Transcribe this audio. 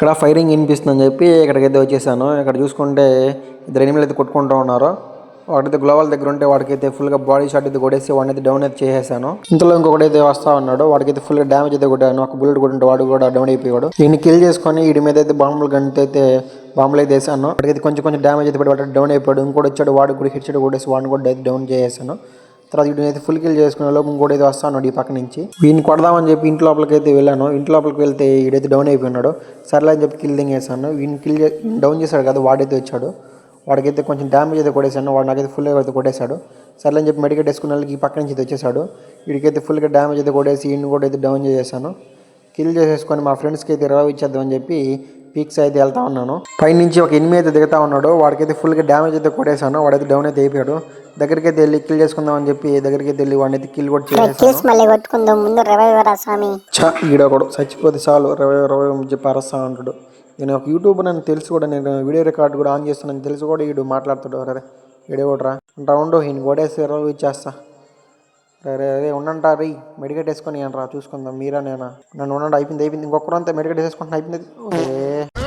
ఇక్కడ ఫైరింగ్ వినిపిస్తుందని చెప్పి ఇక్కడికైతే వచ్చేసాను. ఇక్కడ చూసుకుంటే ఇద్దరు ఎనిమిది అయితే కొట్టుకుంటూ ఉన్నారు. వాడైతే గ్లోవల్ దగ్గర ఉంటే వాడికైతే ఫుల్గా బాడీ షాట్ అయితే కొట్టేసి వాడిని అయితే డౌన్ అయితే చేసేసాను. ఇంతలో ఇంకొకటి అయితే వస్తా ఉన్నాడు. వాడికైతే ఫుల్గా డ్యామేజ్ అయితే కొట్టాను. ఒక బుల్లెట్ కొట్టుంటే వాడు కూడా డౌన్ అయిపోయాడు ఈయన కిల్ చేసుకొని వీడి మీద అయితే బాంబులు గంట అయితే బాంబులు అయితే వేసాను. వాడికైతే కొంచెం కొంచెం డ్యామేజ్ అయితే పడి వాడు డౌన్ అయిపోయాడు. ఇంకోటి వచ్చాడు వాడు కూడా హిట్ షాట్ కొట్టేసి వాడిని కూడా అయితే డౌన్ చేసేసాను. తర్వాత వీడిని అయితే ఫుల్ కిల్ చేసుకునే లోపు ఇంకోటి అయితే వస్తాను ఈ పక్క నుంచి. వీడిని కొడదామని చెప్పి ఇంటి లోపలికి అయితే వెళ్ళాను. ఇంటి లోపలికి వెళ్తే వీడైతే డౌన్ అయిపోయినాడు. సర్లే అని చెప్పి కిల్ దింగేసాను వీడిని కిల్ డౌన్ చేశాడు కదా వాడైతే వచ్చాడు. వాడికైతే కొంచెం డ్యామేజ్ అయితే కొట్టేశాను. వాడు నాకైతే ఫుల్గా అయితే కొట్టేశాడు. సర్లే అని చెప్పి మెడికేట్ వేసుకున్న వాళ్ళకి ఈ పక్క నుంచి అయితే వచ్చేసాడు వీడికైతే ఫుల్గా డ్యామేజ్ అయితే కొట్టేసి ఈయన కూడా అయితే డౌన్ చేసేసాను. కిల్ చేసేసుకొని మా ఫ్రెండ్స్కి అయితే రివైవ్ ఇచ్చేద్దామని చెప్పి పీక్స్ అయితే వెళ్తా ఉన్నాను. పై నుంచి ఒక ఎనిమిది అయితే దిగుతా ఉన్నాడు. వాడికైతే ఫుల్గా డ్యామేజ్ అయితే కొట్టేశాను. వాడైతే డౌన్ అయితే అయిపోయాడు. దగ్గరికి అయితే వెళ్ళి కిల్ చేసుకుందామని చెప్పి దగ్గరికి అయితే వెళ్ళి వాడిని అయితే కిల్ కూడా కొట్టుకుందాం. ముందు స్వామి. ఈడొకడు చచ్చిపోతే చాలు. రవై రవై అని చెప్పి అరస్తా అంటాడు నేను ఒక యూట్యూబర్ అని తెలుసు కూడా. నేను వీడియో రికార్డ్ కూడా ఆన్ చేస్తానని తెలుసు కూడా. వీడు మాట్లాడుతాడు అరే వీడియో కూడా ఉండు ఈయన కొడేసి ఇచ్చేస్తా రే రే ఉండంటా రీ మెడికేట్ వేసుకొని అనరా చూసుకుందాం మీరా నేనా? నన్ను ఉండండి అయిపోయింది అయిపోయింది ఇంకొకరు అంతా మెడికేట్ వేసుకుంటున్నా అయిపోయింది.